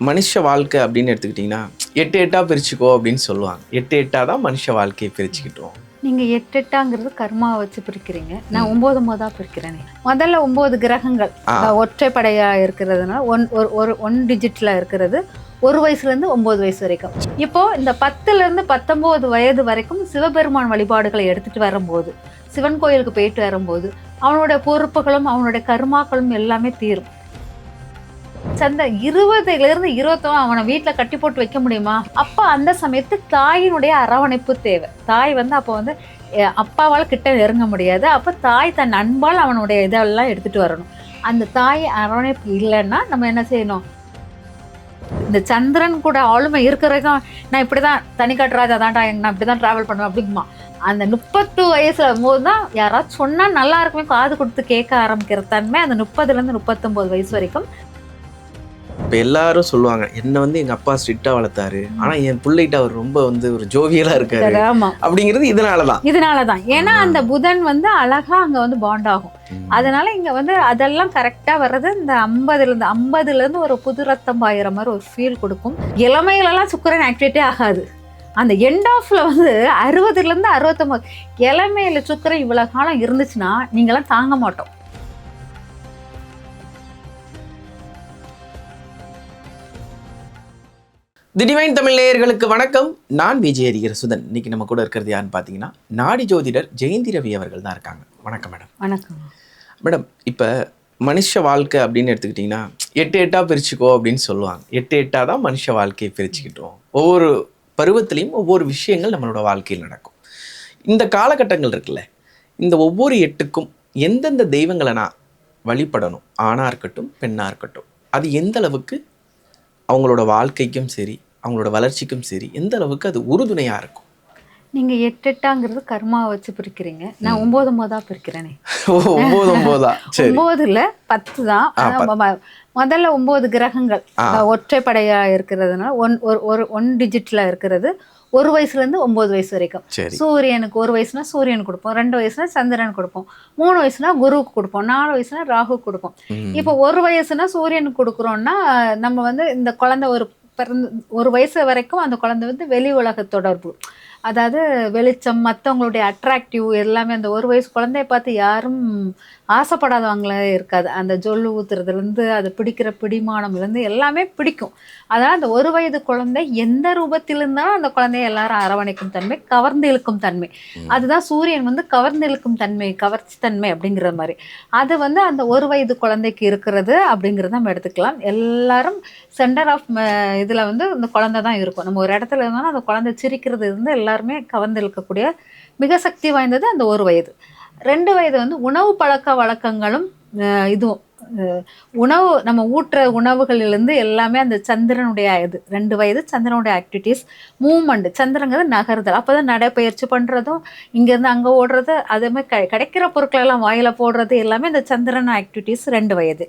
மனுஷ வாழ்க்கை அப்படின்னு எடுத்துக்கிட்டிங்கன்னா எட்டு எட்டா பிரிச்சுக்கோ அப்படின்னு சொல்லுவாங்க. எட்டு எட்டா தான் மனுஷ வாழ்க்கையை பிரிச்சுக்கிட்டோம். நீங்க எட்டு எட்டாங்கிறது கர்மாவை வச்சு பிரிக்கிறீங்க. நான் ஒன்பது ஒன்பதா பிரிக்கிறேனே. முதல்ல ஒன்பது கிரகங்கள் ஆ. அஹ் ஒற்றைப்படையா இருக்கிறதுனால ஒன் ஒரு ஒரு ஒன் டிஜிட்ல இருக்கிறது. ஒரு வயசுல இருந்து ஒன்பது வயசு வரைக்கும். இப்போ இந்த பத்துல இருந்து பத்தொன்பது வயது வரைக்கும் சிவபெருமான் வழிபாடுகளை எடுத்துட்டு வரும்போது சிவன் கோயிலுக்கு போயிட்டு வரும்போது அவனுடைய பொறுப்புகளும் அவனுடைய கர்மாக்களும் எல்லாமே தீரும். சந்த இருபதுல இருந்து அவனை வீட்டுல கட்டி போட்டு வைக்க முடியுமா? அப்ப அந்த சமயத்து தாயினுடைய அரவணைப்பு தேவை. தாய் வந்து அப்போ வந்து அப்பாவால் கிட்ட நெருங்க முடியாது. அப்ப தாய் தன் அன்பால் அவனுடைய இதெல்லாம் எடுத்துட்டு வரணும். அந்த தாய் அரவணைப்பு இல்லைன்னா நம்ம என்ன செய்யணும்? இந்த சந்திரன் கூட ஆளுமை இருக்கிறதுக்கும் நான் இப்படிதான் தனி கட்டுறாஜா தான்டா நான் இப்படிதான் டிராவல் பண்ணுவேன் அப்படிங்குமா? அந்த முப்பத்து வயசுல போது தான் யாராவது சொன்னா நல்லா இருக்குமே காது கொடுத்து கேட்க ஆரம்பிக்கிற தன்மை அந்த முப்பதுல இருந்து முப்பத்தொன்பது வயசு வரைக்கும் இப்போ எல்லாரும் சொல்லுவாங்க என்ன வந்து எங்க அப்பா ஸ்ட்ரிக்டா வளர்த்தாரு. ஆனா என் பிள்ளைகிட்ட அவர் ரொம்ப வந்து ஒரு ஜோவியலா இருக்காரு. அப்படிங்கிறது இதனாலதான். இதனாலதான். ஏன்னா அந்த புதன் வந்து அழகா அங்க வந்து பாண்ட் ஆகும். அதனால இங்க வந்து அதெல்லாம் கரெக்டா வர்றது இந்த ஐம்பதுல இருந்து ஐம்பதுல இருந்து ஒரு புது ரத்தம் பாயிற மாதிரி ஒரு ஃபீல் கொடுக்கும். இளமையிலலாம் சுக்கரன் ஆக்டிவேட்டே ஆகாது. அந்த எண்ட் ஆஃப்ல வந்து அறுபதுல இருந்து அறுபத்தொன்பது இளமையில சுக்கரன் இவ்வளவு காலம் இருந்துச்சுன்னா நீங்களாம் தாங்க மாட்டோம். திடிவைன் தமிழ் நேயர்களுக்கு வணக்கம். நான் விஜய் அரிகர சுதன் இன்னைக்கு நம்ம கூட இருக்கிறது யாருன்னு பார்த்தீங்கன்னா நாடி ஜோதிடர் ஜெயந்தி ரவி அவர்கள் தான் இருக்காங்க. வணக்கம் மேடம். வணக்கம். மேடம் இப்போ மனுஷ வாழ்க்கை அப்படின்னு எடுத்துக்கிட்டிங்கன்னா எட்டு எட்டா பிரிச்சுக்கோ அப்படின்னு சொல்லுவாங்க. எட்டு எட்டா தான் மனுஷ வாழ்க்கையை பிரிச்சுக்கிட்டோம். ஒவ்வொரு பருவத்திலையும் ஒவ்வொரு விஷயங்கள் நம்மளோட வாழ்க்கையில் நடக்கும். இந்த காலகட்டங்கள் இருக்குல்ல இந்த ஒவ்வொரு எட்டுக்கும் எந்தெந்த தெய்வங்களை நான் வழிபடணும்? ஆணாக இருக்கட்டும் பெண்ணாக இருக்கட்டும். அது எந்த அளவுக்கு அவங்களோட வாழ்க்கைக்கும் சரி அவங்களோட வளர்ச்சிக்கும் சரி எந்த அளவுக்கு அது உறுதுணையாக இருக்கும்? நீங்க எட்டு எட்டாங்கிறது கர்மாவை வச்சு பிரிக்கிறீங்க. நான் ஒன்பது ஒன்பதா பிரிக்கிறேனே. ஒம்பது ஒம்போதா சரி. ஒன்பதுல பத்து தான். முதல்ல ஒன்பது கிரகங்கள். ஒற்றைப்படையா இருக்கிறதுனால ஒன் ஒரு ஒரு ஒன் டிஜிட்ல இருக்கிறது ஒரு வயசுல இருந்து ஒன்பது வயசு வரைக்கும். சரி. சூரியனுக்கு ஒரு வயசுனா சூரியன் கொடுப்போம் ரெண்டு வயசுனா சந்திரன் கொடுப்போம் மூணு வயசுனா குருவுக்கு கொடுப்போம் நாலு வயசுனா ராகு கொடுப்போம். இப்போ ஒரு வயசுனா சூரியனுக்கு கொடுக்குறோம்னா நம்ம வந்து இந்த குழந்தை ஒரு பிறந்து ஒரு வயசு வரைக்கும் அந்த குழந்தை வந்து வெளி உலக தொடர்பு அதாவது வெளிச்சம் மற்றவங்களுடைய அட்ராக்டிவ் எல்லாமே அந்த ஒரு வயசு குழந்தைய பார்த்து யாரும் ஆசைப்படாதவங்களே இருக்காது. அந்த ஜொல்லு ஊத்துறதுலேருந்து அது பிடிக்கிற பிடிமானம்லேருந்து எல்லாமே பிடிக்கும். அதனால் அந்த ஒரு வயது குழந்தை எந்த ரூபத்தில் இருந்தாலும் அந்த குழந்தைய எல்லாரும் அரவணைக்கும் தன்மை கவர்ந்து இழுக்கும் தன்மை. அதுதான் சூரியன் வந்து கவர்ந்து இழுக்கும் தன்மை கவர்ச்சி தன்மை அப்படிங்கிற மாதிரி. அது வந்து அந்த ஒரு வயது குழந்தைக்கு இருக்கிறது அப்படிங்கிறத நம்ம எடுத்துக்கலாம். எல்லாரும் சென்டர் ஆஃப் இதில் வந்து இந்த குழந்தை தான் இருக்கும். நம்ம ஒரு இடத்துல இருந்தாலும் அந்த குழந்தை சிரிக்கிறது இருந்து எல்லாருமே கவர்ந்திருக்கக்கூடிய மிக சக்தி வாய்ந்தது அந்த ஒரு வயது. ரெண்டு வயது வந்து உணவு பழக்க வழக்கங்களும் இதுவும் உணவு நம்ம ஊட்டுற உணவுகளிலிருந்து எல்லாமே அந்த சந்திரனுடைய இது ரெண்டு வயது சந்திரனுடைய ஆக்டிவிட்டீஸ் மூமெண்ட் சந்திரங்கிறது நகர்தல். அப்போ தான் நடைப்பயிற்சி பண்ணுறதும் இங்கேருந்து அங்கே ஓடுறது அதேமாதிரி க கிடைக்கிற பொருட்களெல்லாம் வாயில் போடுறது எல்லாமே இந்த சந்திரன் ஆக்டிவிட்டீஸ் ரெண்டு வயது.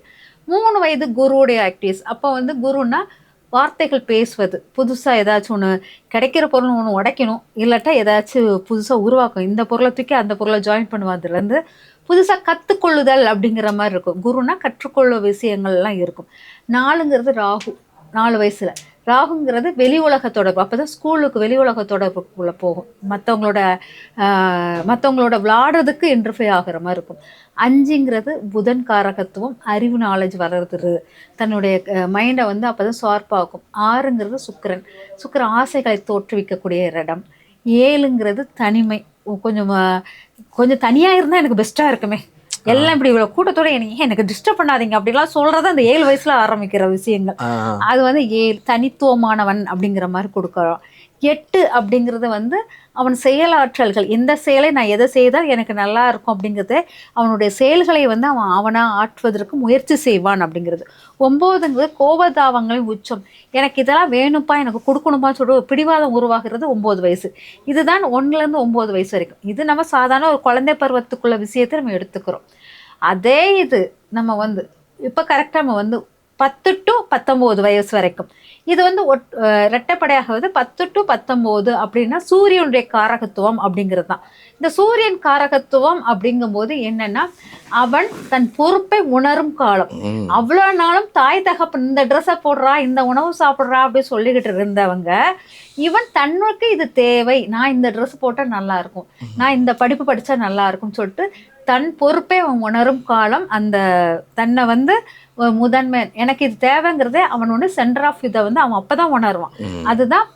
மூணு வயது குருவுடைய ஆக்டிவிட்டீஸ் அப்போ வந்து குருன்னா வார்த்தைகள் பேசுவது. புதுசாக ஏதாச்சும் ஒன்று கிடைக்கிற பொருள் ஒன்று உடைக்கணும். இல்லாட்டா ஏதாச்சும் புதுசாக உருவாக்கும் இந்த பொருளை தூக்கி அந்த பொருளை ஜாயின் பண்ணுவதுலேருந்து புதுசாக கற்றுக்கொள்ளுதல் அப்படிங்கிற மாதிரி இருக்கும். குருனா கற்றுக்கொள்ள விஷயங்கள்லாம் இருக்கும். நாலுங்கிறது ராகு. நாலு வயசில். ராகுங்கிறது வெளி உலக தொடர்பு. அப்போ தான் ஸ்கூலுக்கு வெளி உலக தொடர்புக்குள்ளே போகும். மற்றவங்களோட மற்றவங்களோட விளாடுறதுக்கு இன்டர்ஃபே ஆகிற மாதிரி இருக்கும். அஞ்சுங்கிறது புதன் காரகத்துவம் அறிவு நாலேஜ் வளர்றது தன்னுடைய மைண்டை வந்து அப்போ தான் ஷார்ப்பாகும் ஆறுங்கிறது சுக்கரன். சுக்கிரன் ஆசைகளை தோற்றுவிக்கக்கூடிய இடம். ஏழுங்கிறது தனிமை. கொஞ்சம் கொஞ்சம் தனியாக இருந்தால் எனக்கு பெஸ்ட்டாக இருக்குமே. எல்லாம் இப்படி இவ்வளோ கூட்டத்தோட எனக்கு எனக்கு டிஸ்டர்ப் பண்ணாதீங்க? அப்படிலாம் சொல்கிறது அந்த ஏழு வயசுல ஆரம்பிக்கிற விஷயங்கள். அது வந்து ஏழு தனித்துவமானவன் அப்படிங்கிற மாதிரி கொடுக்குறோம். எட்டு அப்படிங்கிறது வந்து அவன் செயலாற்றல்கள் இந்த செயலை நான் எதை செய்தால் எனக்கு நல்லா இருக்கும் அப்படிங்கிறது அவனுடைய செயல்களை வந்து அவன் அவனாக ஆற்றுவதற்கு முயற்சி செய்வான் அப்படிங்கிறது. ஒம்போதுங்கிறது கோபதாவங்களின் உச்சம். எனக்கு இதெல்லாம் வேணும்ப்பா எனக்கு கொடுக்கணுமா சொல்லிட்டு ஒரு பிடிவாதம் உருவாகிறது ஒம்பது வயசு. இதுதான் ஒன்றுலேருந்து ஒம்பது வயசு வரைக்கும். இது நம்ம சாதாரண ஒரு குழந்தை பருவத்துக்குள்ள விஷயத்தை நம்ம எடுத்துக்கிறோம். அதே இது நம்ம வந்து இப்போ கரெக்டாக நம்ம வந்து பத்து டு பத்தொம்போது வயசு வரைக்கும். இது வந்து ஒட் அஹ் இரட்டைப்படையாகுவது பத்து டு பத்தொம்போது அப்படின்னா சூரியனுடைய காரகத்துவம் அப்படிங்கிறது தான். இந்த சூரியன் காரகத்துவம் அப்படிங்கும்போது என்னன்னா அவன் தன் பொறுப்பை உணரும் காலம். அவ்வளோ நாளும் தாய் தகப்பன் இந்த ட்ரெஸ்ஸை போடுறா இந்த உணவு சாப்பிட்றா அப்படி சொல்லிக்கிட்டு இருந்தவங்க இவன் தன்னுக்கு இது தேவை. நான் இந்த ட்ரெஸ் போட்டால் நல்லா இருக்கும். நான் இந்த படிப்பு படித்தா நல்லா இருக்கும்னு சொல்லிட்டு தன் பொறுப்பை அவன் உணரும் காலம் அந்த தன்னை வந்து முதன்மை. எனக்கு இது தேவைங்கிறதே அவன் ஒன்று சென்டர் ஆஃப் இதை வந்து அவன் அப்போ தான் உணருவான். அதுதான்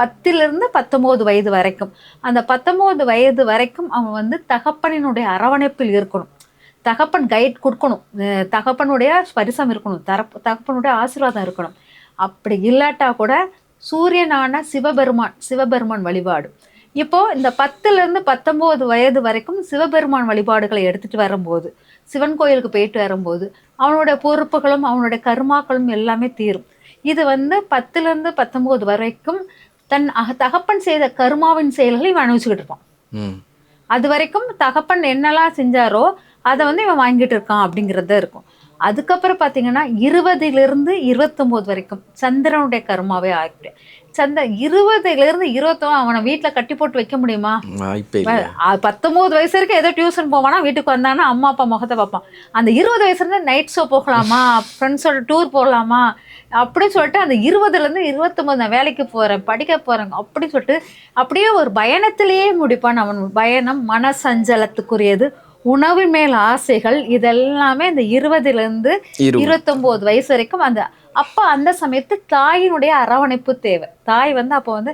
பத்திலிருந்து பத்தொம்போது வயது வரைக்கும். அந்த பத்தொம்போது வயது வரைக்கும் அவன் வந்து தகப்பனினுடைய அரவணைப்பில் இருக்கணும். தகப்பன் கைட் கொடுக்கணும். தகப்பனுடைய ஸ்பரிசம் இருக்கணும். தரப்பு தகப்பனுடைய ஆசீர்வாதம் இருக்கணும். அப்படி இல்லாட்டா கூட சூரியனான சிவபெருமான் சிவபெருமான் வழிபாடு. இப்போ இந்த பத்துல இருந்து பத்தொன்பது வயது வரைக்கும் சிவபெருமான் வழிபாடுகளை எடுத்துட்டு வரும்போது சிவன் கோயிலுக்கு போயிட்டு வரும்போது அவனுடைய பொறுப்புகளும் அவனுடைய கர்மாக்களும் எல்லாமே தீரும். இது வந்து பத்துல இருந்து பத்தொன்பது வரைக்கும் தன் அக- தகப்பன் செய்த கர்மாவின் செயல்களை இவன் அனுபவிச்சுக்கிட்டு இருப்பான். அது வரைக்கும் தகப்பன் என்னெல்லாம் செஞ்சாரோ அதை வந்து இவன் வாங்கிட்டு இருக்கான் அப்படிங்கிறது இருக்கும். அதுக்கப்புறம் பார்த்தீங்கன்னா இருபதிலிருந்து இருபத்தொம்போது வரைக்கும் சந்திரனுடைய கர்மாவே ஆகிட்டு சந்த இருபதுலேருந்து இருபத்தொன்னு அவனை வீட்டில் கட்டி போட்டு வைக்க முடியுமா? பத்தொன்பது வயசு வரைக்கும் ஏதோ டியூஷன் போவானா வீட்டுக்கு வந்தானா அம்மா அப்பா முகத்தை பார்ப்பான். அந்த இருபது வயசுல இருந்து நைட் ஷோ போகலாமா ஃப்ரெண்ட்ஸோட டூர் போகலாமா அப்படின்னு சொல்லிட்டு அந்த இருபதுலேருந்து இருபத்தொம்பது நான் வேலைக்கு போகிறேன் படிக்க போகிறேன் அப்படின்னு சொல்லிட்டு அப்படியே ஒரு பயணத்திலேயே முடிப்பான் அவன். பயணம் மனசஞ்சலத்துக்குரியது உணவு மேல் ஆசைகள் இதெல்லாமே இந்த இருபதுலேருந்து இரு இருபத்தொம்போது வயசு வரைக்கும் அந்த அப்போ அந்த சமயத்து தாயினுடைய அரவணைப்பு தேவை. தாய் வந்து அப்போ வந்து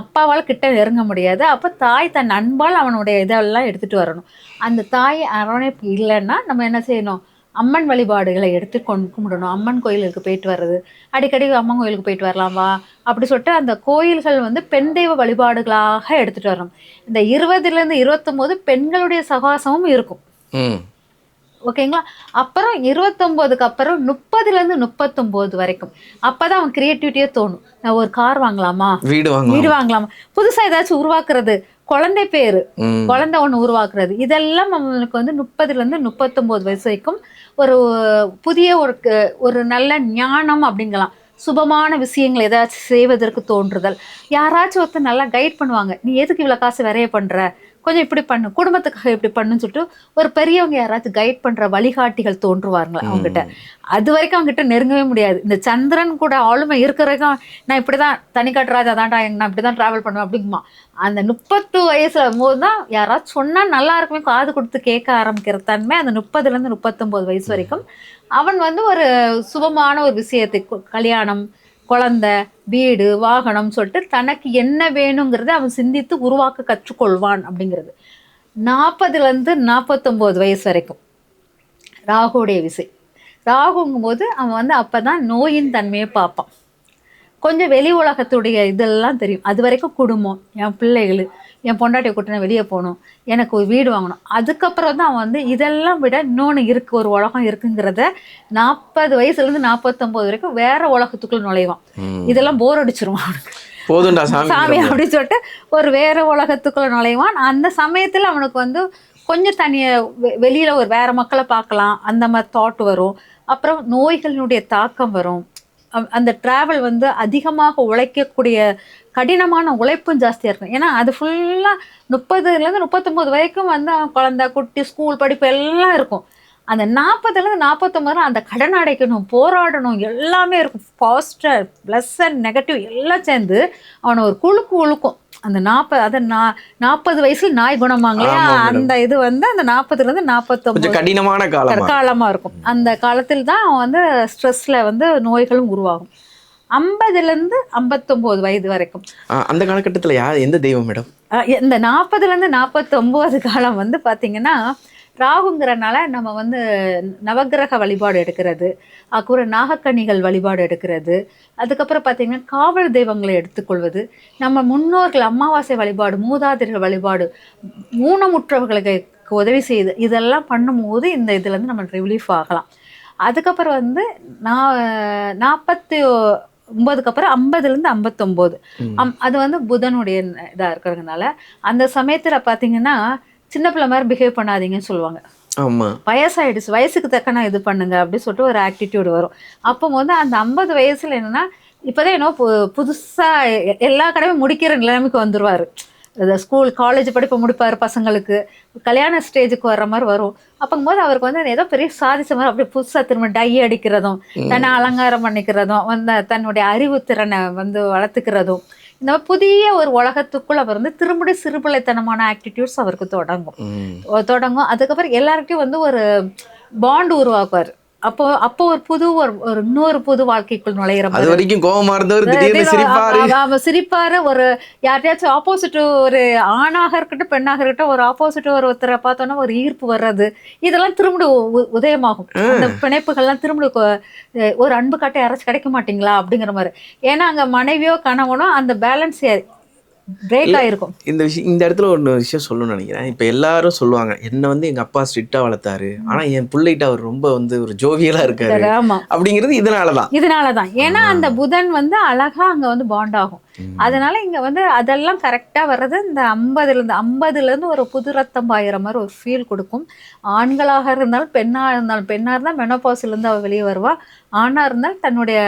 அப்பாவால் கிட்ட நெருங்க முடியாது. அப்போ தாய் தன் அன்பால் அவனுடைய இதெல்லாம் எடுத்துகிட்டு வரணும். அந்த தாய் அரவணைப்பு இல்லைன்னா நம்ம என்ன செய்யணும்? அம்மன் வழிபாடுகளை எடுத்து கொண்டு கும்பிடணும். அம்மன் கோயிலுக்கு போயிட்டு வர்றது. அடிக்கடி அம்மன் கோயிலுக்கு போயிட்டு வரலாம் வா. அப்படி சொல்லிட்டு அந்த கோயில்கள் வந்து பெண் தெய்வ வழிபாடுகளாக எடுத்துகிட்டு வரணும். இந்த இருபதுலேருந்து இருபத்தொம்போது பெண்களுடைய சகாசமும் இருக்கும். ஓகேங்களா அப்புறம் இருபத்தொம்போதுக்கு அப்புறம் முப்பதுலேருந்து முப்பத்தொம்போது வரைக்கும். அப்பதான் அவன் கிரியேட்டிவிட்டியே தோணும். நான் ஒரு கார் வாங்கலாமா? வீடு வீடு வாங்கலாமா? புதுசா ஏதாச்சும் உருவாக்குறது. குழந்தை பேரு. குழந்தை ஒன்று உருவாக்குறது. இதெல்லாம் அவனுக்கு வந்து முப்பதுலேருந்து முப்பத்தொம்போது வயசு வரைக்கும் ஒரு புதிய ஒரு ஒரு நல்ல ஞானம் அப்படிங்கலாம். சுபமான விஷயங்கள் ஏதாச்சும் செய்வதற்கு தோன்றுதல். யாராச்சும் ஒருத்தர் நல்லா கைட் பண்ணுவாங்க. நீ எதுக்கு இவ்வளோ காசு விரைய பண்ற? கொஞ்சம் இப்படி பண்ணு குடும்பத்துக்காக இப்படி பண்ணுன்னு சொல்லிட்டு ஒரு பெரியவங்க யாராச்சும் கைட் பண்ற வழிகாட்டிகள் தோன்றுவாருங்களா அவங்ககிட்ட. அது வரைக்கும் அவங்ககிட்ட நெருங்கவே முடியாது. இந்த சந்திரன் கூட ஆளுமை இருக்கிற வரைக்கும் நான் இப்படி தான் தனிக்காட்டுராஜா தான்டா நான் இப்படி தான் ட்ராவல் பண்ணுவேன் அப்படிங்குமா? அந்த முப்பத்து வயசுல போது தான் யாராச்சும் சொன்னால் நல்லா இருக்குமே காது கொடுத்து கேட்க ஆரம்பிக்கிற தன்மை அந்த முப்பதுலேருந்து முப்பத்தொம்போது வயசு வரைக்கும். அவன் வந்து ஒரு சுபமான ஒரு விஷயத்தை கல்யாணம் குழந்த வீடு வாகனம் சொல்லிட்டு தனக்கு என்ன வேணுங்கிறத அவன் சிந்தித்து உருவாக்க கற்றுக்கொள்வான் அப்படிங்கிறது. நாற்பதுலேருந்து நாற்பத்தொம்போது வயசு வரைக்கும். ராகுடைய விசை. ராகுங்கும் போது அவன் வந்து அப்போ தான் நோயின் தன்மையை பார்ப்பான். கொஞ்சம் வெளி உலகத்துடைய இதெல்லாம் தெரியும். அது வரைக்கும் குடும்பம். என் பிள்ளைகள் என் பொண்டாட்டியை கூட்டின வெளியே போகணும். எனக்கு ஒரு வீடு வாங்கணும். அதுக்கப்புறம் தான் அவன் வந்து இதெல்லாம் விட இன்னொன்று இருக்கு ஒரு உலகம் இருக்குங்கிறத நாற்பது வயசுலேருந்து நாற்பத்தொம்போது வரைக்கும் வேற உலகத்துக்குள்ள நுழைவான். இதெல்லாம் போர் அடிச்சிருவான் அவனுக்கு. போதும்டா சாமி சாமி அப்படின்னு சொல்லிட்டு ஒரு வேற உலகத்துக்குள்ள நுழைவான். அந்த சமயத்தில் அவனுக்கு வந்து கொஞ்சம் தனிய வெளியில ஒரு வேற மக்களை பார்க்கலாம். அந்த மாதிரி தாட் வரும். அப்புறம் நோய்களினுடைய தாக்கம் வரும். அந்த டிராவல் வந்து அதிகமாக உழைக்கக்கூடிய கடினமான உழைப்பும் ஜாஸ்தியாக இருக்கும். ஏன்னா அது ஃபுல்லாக முப்பதுலேருந்து முப்பத்தொம்போது வரைக்கும் வந்து அவன் குழந்தை குட்டி ஸ்கூல் படிப்பு எல்லாம் இருக்கும். அந்த நாற்பதுலேருந்து நாற்பத்தொம்பது அந்த கடன் அடைக்கணும் போராடணும் எல்லாமே இருக்கும். பாசிட்டிவ் ப்ளஸ் அண்ட் நெகட்டிவ் எல்லாம் சேர்ந்து அவனை ஒரு குழுக்கு உழுக்கும். அந்த நாற்பது அதை நா நாற்பது வயசுல நாய் குணமாங்களே. அந்த இது வந்து அந்த நாற்பதுலேருந்து நாற்பத்தொம்பது கடினமான காலமா? காலமா இருக்கும். அந்த காலத்தில் தான் அவன் வந்து ஸ்ட்ரெஸ்ல வந்து நோய்களும் உருவாகும். ஐம்பதுலேருந்து ஐம்பத்தொம்போது வயது வரைக்கும். அந்த காலகட்டத்துல யார்? எந்த தெய்வம் மேடம்? இந்த நாற்பதுலேருந்து நாற்பத்தொம்போது காலம் வந்து பார்த்தீங்கன்னா ராகுங்கிறனால நம்ம வந்து நவக்கிரக வழிபாடு எடுக்கிறது அப்புறம் நாகக்கன்னிகள் வழிபாடு எடுக்கிறது அதுக்கப்புறம் பார்த்தீங்கன்னா காவல் தெய்வங்களை எடுத்துக்கொள்வது நம்ம முன்னோர்கள் அமாவாசை வழிபாடு மூதாதையர்கள் வழிபாடு ஊனமுற்றவர்களுக்கு உதவி செய்து இதெல்லாம் பண்ணும்போது இந்த இதுலேருந்து நம்ம ரிலீஃப் ஆகலாம். அதுக்கப்புறம் வந்து நான் நாற்பத்தி ஒன்பதுக்கு அப்புறம் ஐம்பதுலேருந்து ஐம்பத்தொம்போது. அது வந்து புதனுடைய இதாக இருக்கிறதுனால அந்த சமயத்தில் பார்த்தீங்கன்னா சின்ன பிள்ளை மாதிரி பிஹேவ் பண்ணாதீங்கன்னு சொல்லுவாங்க. ஆமா. வயசாயிடுச்சு வயசுக்கு தக்கன இது பண்ணுங்க அப்படின்னு சொல்லிட்டு ஒரு ஆட்டிடியூட் வரும். அப்போ வந்து அந்த ஐம்பது வயசுல என்னன்னா இப்போதான் என்ன பு புதுசாக எல்லா கடமையும் முடிக்கிற நிலைமைக்கு வந்துருவாரு. ஸ்கூல் காலேஜ் படிப்பை முடிப்பார் பசங்களுக்கு. கல்யாண ஸ்டேஜுக்கு வர்ற மாதிரி வரும். அப்போங்கும்போது அவருக்கு வந்து ஏதோ பெரிய சாதிச்ச மாதிரி அப்படியே புதுசாக திரும்ப டை அடிக்கிறதும் தன்னை அலங்காரம் பண்ணிக்கிறதும் வந்து தன்னுடைய அறிவு திறனை வந்து வளர்த்துக்கிறதும் இந்த மாதிரி புதிய ஒரு உலகத்துக்குள்ள அவர் வந்து திரும்படி சிறுபிள்ளைத்தனமான ஆக்டிடியூட்ஸ் அவருக்கு தொடங்கும். தொடங்கும். அதுக்கப்புறம் எல்லார்கிட்டயும் வந்து ஒரு பாண்ட் உருவாக்குவார். அப்போ அப்போ ஒரு புது ஒரு ஒரு இன்னொரு புது வாழ்க்கைக்குள் நுழையிற அது வரைக்கும் கோவமா இருந்தவர் திடீர்னு சிரிப்பாரு. ஒரு யார்கிட்டயாச்சும் ஆப்போசிட் ஒரு ஆணாக இருக்கட்டும் பெண்ணாக இருக்கட்டும் ஒரு ஆப்போசிட் ஒரு ஒருத்தரை பார்த்தோன்னா ஒரு ஈர்ப்பு வர்றது. இதெல்லாம் திரும்ப உதயமாகும். அந்த பிணைப்புகள்லாம் திரும்ப ஒரு அன்பு காட்ட யாராச்சும் கிடைக்க மாட்டீங்களா? அப்படிங்கிற மாதிரி. ஏன்னா அங்க மனைவியோ கணவனோ அந்த பேலன்ஸ் பிரேக் ஆயிருக்கும். இந்த விஷயம் இந்த இடத்துல ஒரு விஷயம் சொல்லணும்னு நினைக்கிறேன். இப்போ எல்லாரும் சொல்லுவாங்க என்ன வந்து எங்க அப்பா ஸ்ட்ரிக்டா வளர்த்தாரு. ஆனா என் பிள்ளைகிட்ட அவர் ரொம்ப வந்து ஒரு ஜோவியலா இருக்காரு. ஆமா. அப்படிங்கிறது இதனாலதான். இதனாலதான். ஏன்னா அந்த புதன் வந்து அழகா அங்க வந்து பாண்ட் ஆகும். அதனால இங்க வந்து அதெல்லாம் கரெக்டா வர்றது இந்த ஐம்பதுல இருந்து ஐம்பதுல இருந்து ஒரு புது ரத்தம் பாயிற மாதிரி ஒரு ஃபீல் கொடுக்கும். ஆண்களாக இருந்தாலும் பெண்ணா இருந்தாலும் பெண்ணா இருந்தால் மெனோபாஸ்ல இருந்து அவ வெளியே வருவா. ஆணா இருந்தால் தன்னுடைய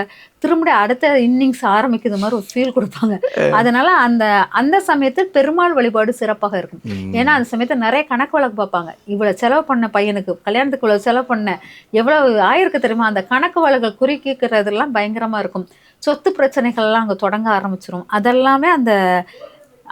திரும்ப அடுத்த இன்னிங்ஸ் ஆரம்பிக்கிற மாதிரி ஒரு ஃபீல் கொடுப்பாங்க. அதனால அந்த அந்த சமயத்தில் பெருமாள் வழிபாடு சிறப்பாக இருக்கும். ஏன்னா அந்த சமயத்தில் நிறைய கணக்கு வழக்கு பார்ப்பாங்க. இவ்வளவு செலவு பண்ண பையனுக்கு கல்யாணத்துக்கு இவ்வளவு செலவு பண்ண எவ்வளவு ஆயிருக்கு தெரியுமா? அந்த கணக்கு வழக்குகள் குறிக்கிறதெல்லாம் பயங்கரமா இருக்கும். சொத்து பிரச்சனைகள்லாம் அங்கே தொடங்க ஆரம்பிச்சிரும். அதெல்லாமே அந்த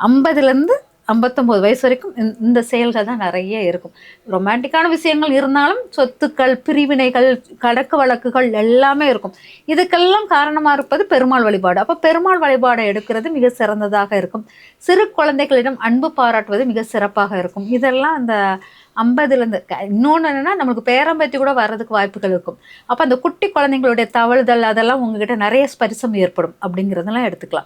ஐம்பதுலேருந்து ஐம்பத்தொம்போது வயசு வரைக்கும் இந்த- இந்த செயல்கள் தான் நிறைய இருக்கும். ரொமான்டிக்கான விஷயங்கள் இருந்தாலும் சொத்துக்கள் பிரிவினைகள் கடக்கு வழக்குகள் எல்லாமே இருக்கும். இதுக்கெல்லாம் காரணமாக இருப்பது பெருமாள் வழிபாடு. அப்போ பெருமாள் வழிபாடை எடுக்கிறது மிக சிறந்ததாக இருக்கும். சிறு குழந்தைகளிடம் அன்பு பாராட்டுவது மிக சிறப்பாக இருக்கும். இதெல்லாம் அந்த ஐம்பதுலேருந்து இன்னொன்று என்னென்னா நம்மளுக்கு பேரம்பத்தி கூட வர்றதுக்கு வாய்ப்புகள் இருக்கும். அப்போ அந்த குட்டி குழந்தைங்களுடைய தவழுதல் அதெல்லாம் உங்ககிட்ட நிறைய ஸ்பரிசம் ஏற்படும் அப்படிங்கிறதெல்லாம் எடுத்துக்கலாம்.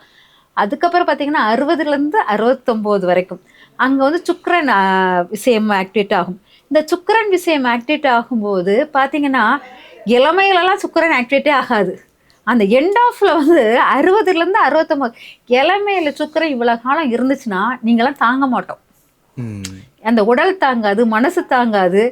அதுக்கப்புறம் பார்த்தீங்கன்னா அறுபதுலேருந்து அறுபத்தொம்போது வரைக்கும். அங்கே வந்து சுக்கிரன் விஷயம் ஆக்டிவேட் ஆகும். இந்த சுக்கிரன் விஷயம் ஆக்டிவேட் ஆகும்போது பார்த்தீங்கன்னா இளமையிலலாம் சுக்கிரன் ஆக்டிவேட்டே ஆகாது. அந்த எண்ட் ஆஃப்ல வந்து அறுபதுலேருந்து அறுபத்தொம்போது இளமையில சுக்கிரன் இவ்வளோ காலம் இருந்துச்சுன்னா நீங்களாம் தாங்க மாட்டோம். அந்த உடல் தாங்காது மனசு தாங்காது.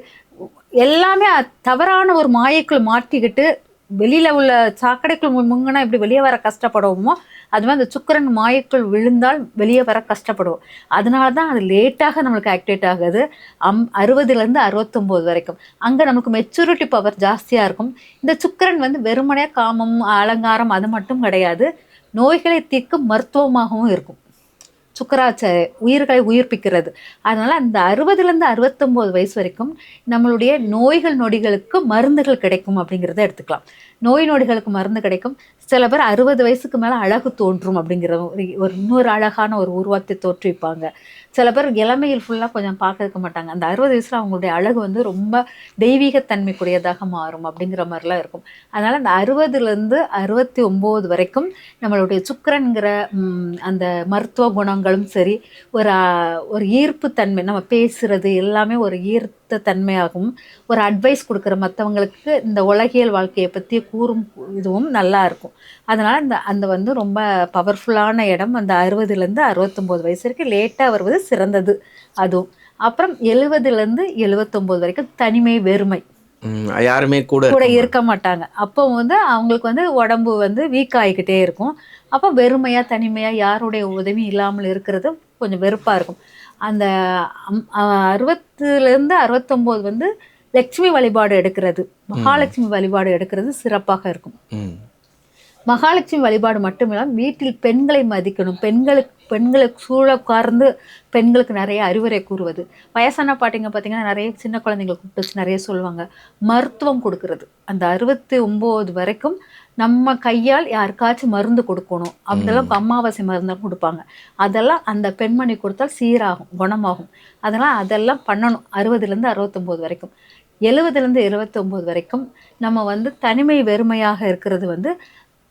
எல்லாமே தவறான ஒரு மாயைக்குள் மாட்டிக்கிட்டு வெளியில உள்ள சாக்கடைக்குள் முங்குனா எப்படி வெளியே வர கஷ்டப்படுவோமோ அது மாதிரி அந்த சுக்கிரன் மாயக்குள் விழுந்தால் வெளியே வர கஷ்டப்படுவோம். அதனால தான் அது லேட்டாக நம்மளுக்கு ஆக்டிவேட் ஆகுது. அம் அறுபதுலேருந்து அறுபத்தொம்போது வரைக்கும். அங்கே நமக்கு மெச்சூரிட்டி பவர் ஜாஸ்தியாக இருக்கும். இந்த சுக்கிரன் வந்து வெறுமனே காமம் அலங்காரம் அது மட்டும் கிடையாது. நோய்களை தீர்க்கும் மருத்துவமாகவும் இருக்கும். சுக்கராச்ச உயிர்களை உயிர்ப்பிக்கிறது. அதனால் அந்த அறுபதுலேருந்து அறுபத்தொம்போது வயசு வரைக்கும் நம்மளுடைய நோய்கள் நொடிகளுக்கு மருந்துகள் கிடைக்கும் அப்படிங்கிறத எடுத்துக்கலாம். நோய் நொடிகளுக்கு மருந்து கிடைக்கும். சில பேர் அறுபது வயசுக்கு மேலே அழகு தோன்றும் அப்படிங்கிற ஒரு ஒரு இன்னொரு அழகான ஒரு உருவத்தை தோற்றுவிப்பாங்க. சில பேர் இளமையில் ஃபுல்லாக கொஞ்சம் பார்க்க மாட்டாங்க. அந்த அறுபது வயசில் அவங்களுடைய அழகு வந்து ரொம்ப தெய்வீகத்தன்மைக்குரியதாக மாறும் அப்படிங்கிற மாதிரிலாம் இருக்கும். அதனால் அந்த அறுபதுலேருந்து அறுபத்தி ஒம்பது வரைக்கும் நம்மளுடைய சுக்கரன்கிற அந்த மருத்துவ குணங்களும் சரி ஒரு ஒரு ஈர்ப்பு தன்மை நம்ம பேசுகிறது எல்லாமே ஒரு ஈர்த்த தன்மையாகவும் ஒரு அட்வைஸ் கொடுக்குற மற்றவங்களுக்கு இந்த உலகியல் வாழ்க்கையை பற்றி கூறும் இதுவும் நல்லா இருக்கும். அதனால் அந்த அந்த வந்து ரொம்ப பவர்ஃபுல்லான இடம் அந்த அறுபதுலேருந்து அறுபத்தொம்போது வயசு வரைக்கும் லேட்டாக வருவது சிறந்தது. அதுவும். அப்புறம் எழுபதுலேருந்து எழுபத்தொம்போது வரைக்கும் தனிமை வெறுமை. யாருமே கூட கூட இருக்க மாட்டாங்க. அப்போ வந்து அவங்களுக்கு வந்து உடம்பு வந்து வீக் ஆகிக்கிட்டே இருக்கும். அப்போ வெறுமையா தனிமையா யாருடைய உதவியும் இல்லாமல் இருக்கிறது கொஞ்சம் வெறுப்பா இருக்கும். அந்த அறுபத்துலேருந்து அறுபத்தொம்போது வந்து லட்சுமி வழிபாடு எடுக்கிறது. மகாலட்சுமி வழிபாடு எடுக்கிறது சிறப்பாக இருக்கும். மகாலட்சுமி வழிபாடு மட்டுமில்லாமல் வீட்டில் பெண்களை மதிக்கணும். பெண்களுக்கு பெண்களுக்கு சூழ உட்கார்ந்து பெண்களுக்கு நிறைய அறிவுரை கூறுவது. வயசான பாட்டிங்க பார்த்தீங்கன்னா நிறைய சின்ன குழந்தைங்களை கூப்பிட்டு வச்சு நிறைய சொல்லுவாங்க. மருத்துவம் கொடுக்கறது. அந்த அறுபத்தி ஒம்பது வரைக்கும் நம்ம கையால் யாருக்காச்சும் மருந்து கொடுக்கணும். அப்படிலாம் அமாவாசை மருந்தெல்லாம் கொடுப்பாங்க. அதெல்லாம் அந்த பெண்மணி கொடுத்தால் சீராகும் குணமாகும். அதெல்லாம் அதெல்லாம் பண்ணணும். அறுபதுலேருந்து அறுபத்தொம்போது வரைக்கும். எழுபதுலேருந்து எழுபத்தொம்போது வரைக்கும் நம்ம வந்து தனிமை வெறுமையாக இருக்கிறது வந்து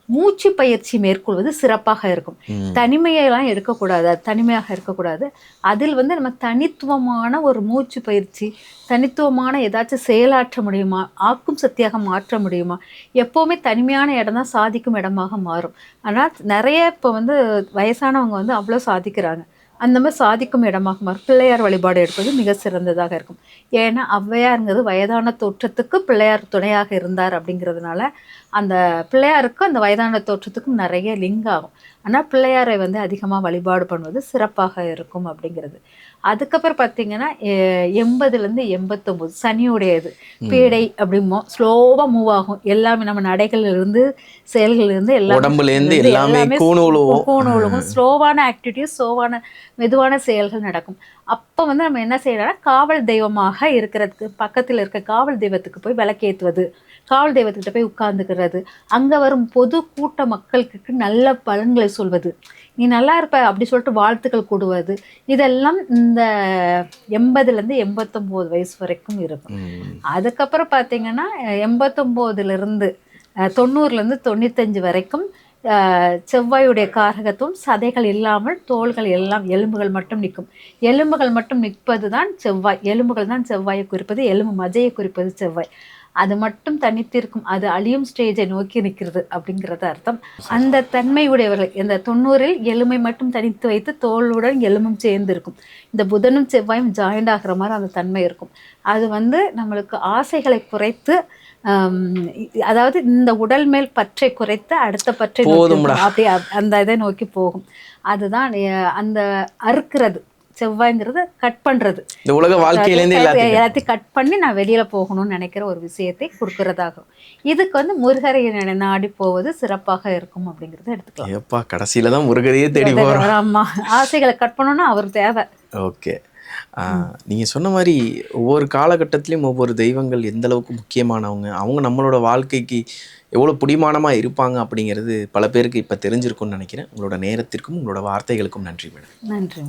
மூச்சு பயிற்சி மேற்கொள்வது சிறப்பாக இருக்கும். தனிமையெல்லாம் எடுக்கக்கூடாது தனிமையாக இருக்கக்கூடாது. அதில் வந்து நம்ம தனித்துவமான ஒரு மூச்சு பயிற்சி தனித்துவமான ஏதாச்சும் செயலாற்ற முடியுமா ஆக்கும் சக்தியாக மாற்ற முடியுமா எப்போவுமே தனிமையான இடம் தான் சாதிக்கும் இடமாக மாறும். ஆனால் நிறைய இப்போ வந்து வயசானவங்க வந்து அவ்வளோ சாதிக்கிறாங்க. அந்த மாதிரி சாதிக்கும் இடமாக மாறும் பிள்ளையார் வழிபாடு எடுப்பது மிக சிறந்ததாக இருக்கும். ஏன்னா ஔவையாருங்கிறது வயதான தோற்றத்துக்கு பிள்ளையார் துணையாக இருந்தார் அப்படிங்கிறதுனால அந்த பிள்ளையாருக்கும் அந்த வயதான தோற்றத்துக்கும் நிறைய லிங்க் ஆகும். ஆனால் பிள்ளையாரை வந்து அதிகமாக வழிபாடு பண்ணுவது சிறப்பாக இருக்கும் அப்படிங்கிறது. அதுக்கப்புறம் பார்த்தீங்கன்னா எண்பதுலேருந்து எண்பத்தொம்போது சனியுடையது. பீடை அப்படிமோ ஸ்லோவாக மூவ் ஆகும். எல்லாமே நம்ம நடைகள் இருந்து செயல்கள் இருந்து எல்லாமே எல்லாமே கூணுழுவும் ஸ்லோவான ஆக்டிவிட்டிஸ் ஸ்லோவான மெதுவான செயல்கள் நடக்கும். அப்போ வந்து நம்ம என்ன செய்யறோம்னா காவல் தெய்வமாக இருக்கிறதுக்கு பக்கத்தில் இருக்க காவல் தெய்வத்துக்கு போய் விளக்கேற்றுவது காவல் தெய்வத்துக்கிட்ட போய் உட்கார்ந்துக்கிறது. அங்கே வரும் பொது கூட்ட மக்களுக்கு நல்ல பலன்களை சொல்வது. நீ நல்லா இருப்ப அப்படி சொல்லிட்டு வாழ்த்துக்கள் கூடுவது. இதெல்லாம் இந்த எண்பதுலேருந்து எண்பத்தொம்போது வயசு வரைக்கும் இருக்கும். அதுக்கப்புறம் பார்த்தீங்கன்னா எண்பத்தொம்போதுலேருந்து தொண்ணூறுலேருந்து தொண்ணூத்தஞ்சு வரைக்கும் செவ்வாயுடைய காரகத்துவம் சதைகள் இல்லாமல் தோள்கள் எல்லாம் எலும்புகள் மட்டும் நிற்கும். எலும்புகள் மட்டும் நிற்பது தான் செவ்வாய். எலும்புகள் தான் செவ்வாயை குறிப்பது எலும்பு மஜையை குறிப்பது செவ்வாய். அது மட்டும் தனித்திருக்கும். அது அழியும் ஸ்டேஜை நோக்கி நிற்கிறது அப்படிங்கிறது அர்த்தம். அந்த தன்மை உடையவர்கள் இந்த தொண்ணூறில் எலும்பை மட்டும் தனித்து வைத்து தோளுடன் எலும்பும் சேர்ந்து இருக்கும் இந்த புதனும் செவ்வாயும் ஜாயிண்ட் ஆகிற மாதிரி அந்த தன்மை இருக்கும். அது வந்து நம்மளுக்கு ஆசைகளை குறைத்து அதாவது இந்த உடல் மேல் பற்றை குறைத்து அடுத்த பற்றை. அப்படி அந்த இதை நோக்கி போகும். அதுதான் அந்த அறுக்கிறது. செவ்வாய்ங்கிறது கட் பண்றது. இந்த உலக வாழ்க்கையிலேருந்து எல்லாத்தையும். எல்லாத்தையும் கட் பண்ணி நான் வெளியில போகணும்னு நினைக்கிற ஒரு விஷயத்தை கொடுக்கறதாகும். இதுக்கு வந்து முருகரை நாடி போவது சிறப்பாக இருக்கும் அப்படிங்கறத எடுத்துக்கலாம். ஏப்பா கடைசியில தான் முருகரையே தேடி போகிறோம் ஆமா. ஆசைகளை கட் பண்ணணும்னா அவர் தேவை. ஓகே. நீங்கள் சொன்ன மாதிரி ஒவ்வொரு காலகட்டத்திலையும் ஒவ்வொரு தெய்வங்கள் எந்த அளவுக்கு முக்கியமானவங்க அவங்க நம்மளோட வாழ்க்கைக்கு எவ்வளோ பிடிமானமாக இருப்பாங்க அப்படிங்கிறது பல பேருக்கு இப்போ தெரிஞ்சிருக்கும்னு நினைக்கிறேன். உங்களோட நேரத்திற்கும் உங்களோட வார்த்தைகளுக்கும் நன்றி மேடம். நன்றி